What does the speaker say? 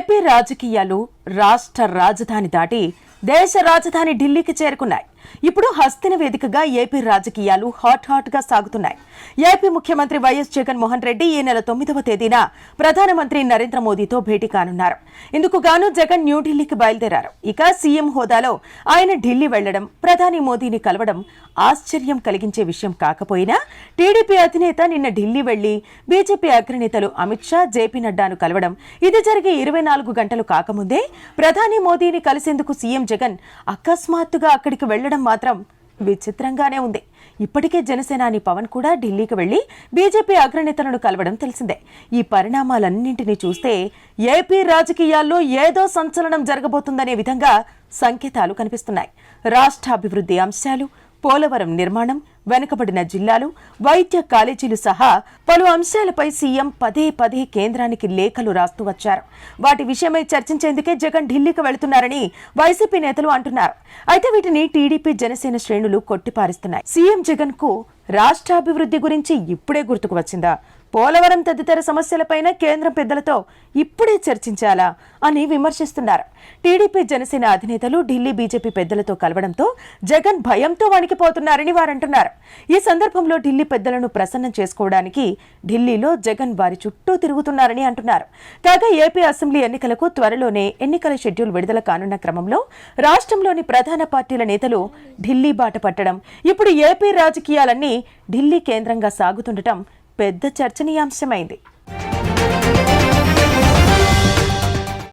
రాజకీయాలు రాష్ట్ర రాజధాని దాటి దేశ రాజధాని ఢిల్లీకి చేరుకున్నాయి. ఇప్పుడు హస్తిన వేదికగా ఏపీ రాజకీయాలు హాట్ హాట్గా సాగుతున్నాయి. ఏపీ ముఖ్యమంత్రి వైఎస్ జగన్మోహన్ రెడ్డి ఈ నెల తొమ్మిదవ తేదీన ప్రధానమంత్రి నరేంద్ర మోదీతో భేటీ కానున్నారు. ఇందుకు గాను జగన్ న్యూఢిల్లీకి బయలుదేరారు. ఇక సీఎం హోదాలో ఆయన ఢిల్లీ వెళ్ళడం ప్రధాని మోదీని కలవడం ఆశ్చర్యం కలిగించే విషయం కాకపోయినా టీడీపీ అధినేత నిన్న ఢిల్లీ వెళ్ళి బీజేపీ అగ్రనేతలు అమిత్ షా జేపీ నడ్డాను కలవడం ఇది జరిగే ఇరవై నాలుగు గంటలు కాకముందే ప్రధాని మోదీని కలిసేందుకు సీఎం జగన్ అకస్మాత్తుగా అక్కడికి వెళ్ళడం మాత్రం విచిత్రంగానే ఉంది. ఇప్పటికే జనసేనాని పవన్ కూడా ఢిల్లీకి వెళ్ళి బీజేపీ అగ్రనేతలను కలవడం తెలిసిందే. ఈ పరిణామాలన్నింటినీ చూస్తే ఏపీ రాజకీయాల్లో ఏదో సంచలనం జరగబోతుందనే విధంగా సంకేతాలు కనిపిస్తున్నాయి. రాష్ట్రాభివృద్ధి అంశాలు పోలవరం నిర్మాణం వెనుకబడిన జిల్లాలు వైద్య కాలేజీలు సహా పలు అంశాలపై సీఎం పదే పదే కేంద్రానికి లేఖలు రాస్తూ వచ్చారు. వాటి విషయమై చర్చించేందుకే జగన్ ఢిల్లీకి వెళుతున్నారని వైసీపీ నేతలు అంటున్నారు. అయితే వీటిని టీడీపీ జనసేన శ్రేణులు కొట్టిపారిస్తున్నాయి. సీఎం జగన్కు రాష్ట్రాభివృద్ధి గురించి ఇప్పుడే గుర్తుకు వచ్చిందా? పోలవరం తదితర సమస్యలపైన కేంద్రం పెద్దలతో ఇప్పుడే చర్చించాలా అని విమర్శిస్తున్నారు. టీడీపీ జనసేన అధినేతలు ఢిల్లీ బీజేపీ పెద్దలతో కలవడంతో జగన్ భయంతో వణికిపోతున్నారని వారంటున్నారు. ఈ సందర్భంలో ఢిల్లీ పెద్దలను ప్రసన్నం చేసుకోవడానికి ఢిల్లీలో జగన్ వారి చుట్టూ తిరుగుతున్నారని అంటున్నారు. కాగా ఏపీ అసెంబ్లీ ఎన్నికలకు త్వరలోనే ఎన్నికల షెడ్యూల్ విడుదల కానున్న క్రమంలో రాష్ట్రంలోని ప్రధాన పార్టీల నేతలు ఢిల్లీ బాట పట్టడం ఇప్పుడు ఏపీ రాజకీయాలన్నీ ఢిల్లీ కేంద్రంగా సాగుతుండటం పెద్ద చర్చనీయాంశమైంది.